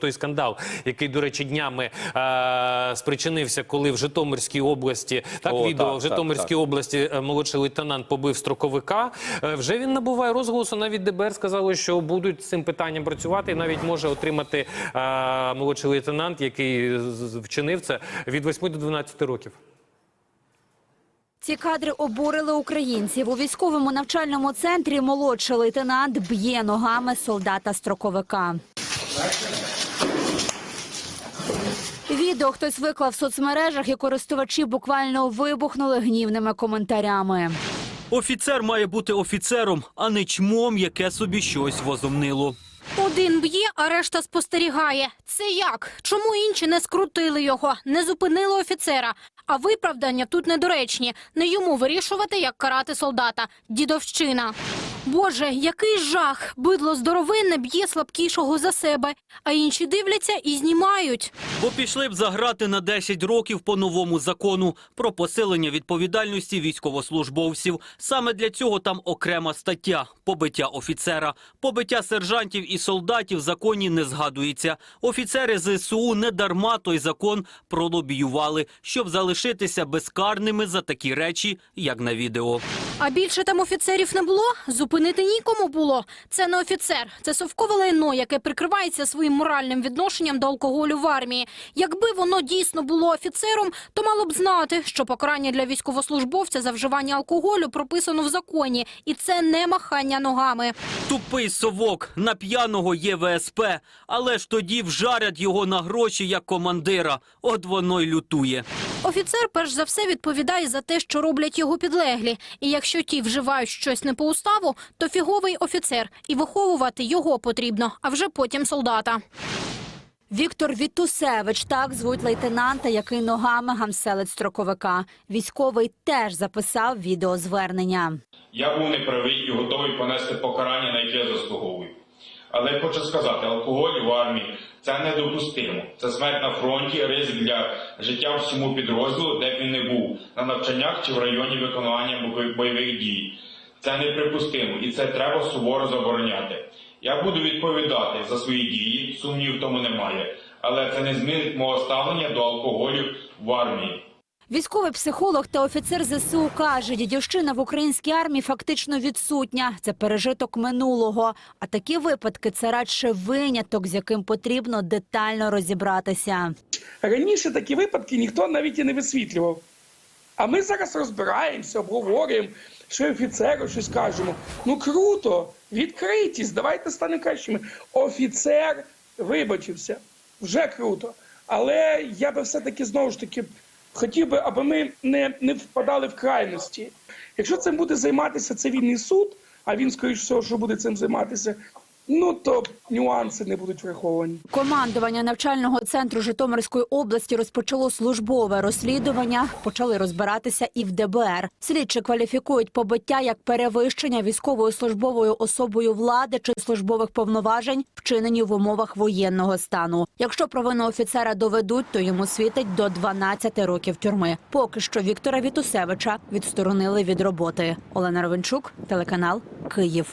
Той скандал, який, до речі, днями е, спричинився, коли в Житомирській області так О, відео так, в Житомирській так, області е, молодший лейтенант побив строковика. Е, вже він набуває розголосу. Навіть ДБР сказало, що будуть з цим питанням працювати, і навіть може отримати е, молодший лейтенант, який вчинив це від 8 до 12 років. Ці кадри обурили українців. У військовому навчальному центрі молодший лейтенант б'є ногами солдата-строковика. Відео хтось виклав в соцмережах, і користувачі буквально вибухнули гнівними коментарями. Офіцер має бути офіцером, а не чмом, яке собі щось возомнило. Один б'є, а решта спостерігає. Це як? Чому інші не скрутили його, не зупинили офіцера? А виправдання тут недоречні. Не йому вирішувати, як карати солдата. Дідовщина. Боже, який жах! Бидло здоровинне б'є слабкішого за себе, а інші дивляться і знімають. Бо пішли б заграти на 10 років по новому закону про посилення відповідальності військовослужбовців. Саме для цього там окрема стаття побиття офіцера. Побиття сержантів і солдатів в законі не згадується. Офіцери ЗСУ не дарма той закон пролобіювали, щоб залишитися безкарними за такі речі, як на відео. А більше там офіцерів не було? Зупинити нікому було. Це не офіцер, це совкове лайно, яке прикривається своїм моральним відношенням до алкоголю в армії. Якби воно дійсно було офіцером, то мало б знати, що покарання для військовослужбовця за вживання алкоголю прописано в законі, і це не махання ногами. Тупий совок на п'яного є ВСП, але ж тоді вжарять його на гроші як командира. От воно й лютує. Офіцер перш за все відповідає за те, що роблять його підлеглі. І якщо ті вживають щось не по уставу, то фіговий офіцер, і виховувати його потрібно, а вже потім солдата. Віктор Вітусевич, так звуть лейтенанта, який ногами гамселить строковика. Військовий теж записав відеозвернення. Я був неправий і готовий понести покарання, на яке. Але я хочу сказати, алкоголь в армії це недопустимо. Це смерть на фронті, ризик для життя всьому підрозділу, де б він не був, на навчаннях чи в районі бойових- бойових дій. Це неприпустимо і це треба суворо забороняти. Я буду відповідати за свої дії, сумнів в тому немає. Але це не змінить мого ставлення до алкоголю в армії. Військовий психолог та офіцер ЗСУ каже, дідівщина в українській армії фактично відсутня. Це пережиток минулого. А такі випадки це радше виняток, з яким потрібно детально розібратися. Раніше такі випадки ніхто навіть і не висвітлював. А ми зараз розбираємося, обговорюємо, що офіцеру щось кажемо. Ну круто, відкритість, давайте станемо кращими. Офіцер вибачився, вже круто. Але я би все-таки знову ж таки хотів би, аби ми не, не впадали в крайності. Якщо цим буде займатися цивільний суд, а він, скоріш всього, що буде цим займатися, ну то нюанси не будуть враховані. Командування навчального центру Житомирської області розпочало службове розслідування. Почали розбиратися і в ДБР. Слідчі кваліфікують побиття як перевищення військовою службовою особою влади чи службових повноважень, вчинені в умовах воєнного стану. Якщо провину офіцера доведуть, то йому світить до 12 років тюрми. Поки що Віктора Вітусевича відсторонили від роботи. Олена Ровенчук, телеканал Київ.